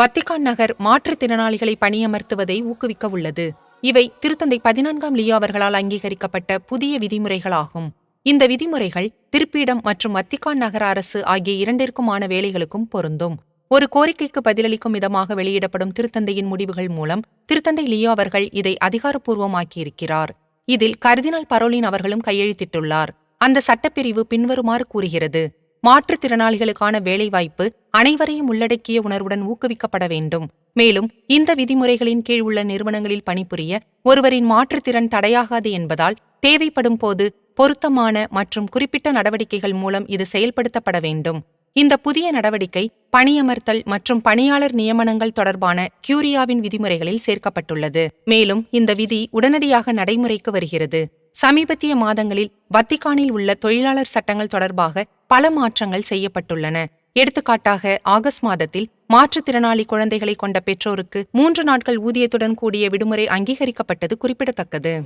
வத்திகான் நகர் மாற்றுத்திறனாளிகளை பணியமர்த்துவதை ஊக்குவிக்க உள்ளது. இவை திருத்தந்தை பதினான்காம் லியோ அவர்களால் அங்கீகரிக்கப்பட்ட புதிய விதிமுறைகளாகும். இந்த விதிமுறைகள் திருப்பீடம் மற்றும் வத்திகான் நகர அரசு ஆகிய இரண்டிற்குமான வேலைகளுக்கும் பொருந்தும். ஒரு கோரிக்கைக்கு பதிலளிக்கும் விதமாக வெளியிடப்படும் திருத்தந்தையின் முடிவுகள் மூலம் திருத்தந்தை லியோ அவர்கள் இதை அதிகாரப்பூர்வமாக்கியிருக்கிறார். இதில் கர்தினால் பரோலின் அவர்களும் கையெழுத்திட்டுள்ளார். அந்த சட்டப்பிரிவு பின்வருமாறு கூறுகிறது. மாற்றுத்திறனாளிகளுக்கான வேலைவாய்ப்பு அனைவரையும் உள்ளடக்கிய உணர்வுடன் ஊக்குவிக்கப்பட வேண்டும். மேலும் இந்த விதிமுறைகளின் கீழ் உள்ள நிறுவனங்களில் பணிபுரிய ஒருவரின் மாற்றுத்திறன் தடையாகாது என்பதால் தேவைப்படும் போது பொருத்தமான மற்றும் குறிப்பிட்ட நடவடிக்கைகள் மூலம் இது செயல்படுத்தப்பட வேண்டும். இந்த புதிய நடவடிக்கை பணியமர்த்தல் மற்றும் பணியாளர் நியமனங்கள் தொடர்பான கியூரியாவின் விதிமுறைகளில் சேர்க்கப்பட்டுள்ளது. மேலும் இந்த விதி உடனடியாக நடைமுறைக்கு வருகிறது. சமீபத்திய மாதங்களில் வத்திகானில் உள்ள தொழிலாளர் சட்டங்கள் தொடர்பாக பல மாற்றங்கள் செய்யப்பட்டுள்ளன. எடுத்துக்காட்டாக ஆகஸ்ட் மாதத்தில் மாற்றுத்திறனாளி குழந்தைகளை கொண்ட பெற்றோருக்கு மூன்று நாட்கள் ஊதியத்துடன் கூடிய விடுமுறை அங்கீகரிக்கப்பட்டது குறிப்பிடத்தக்கது.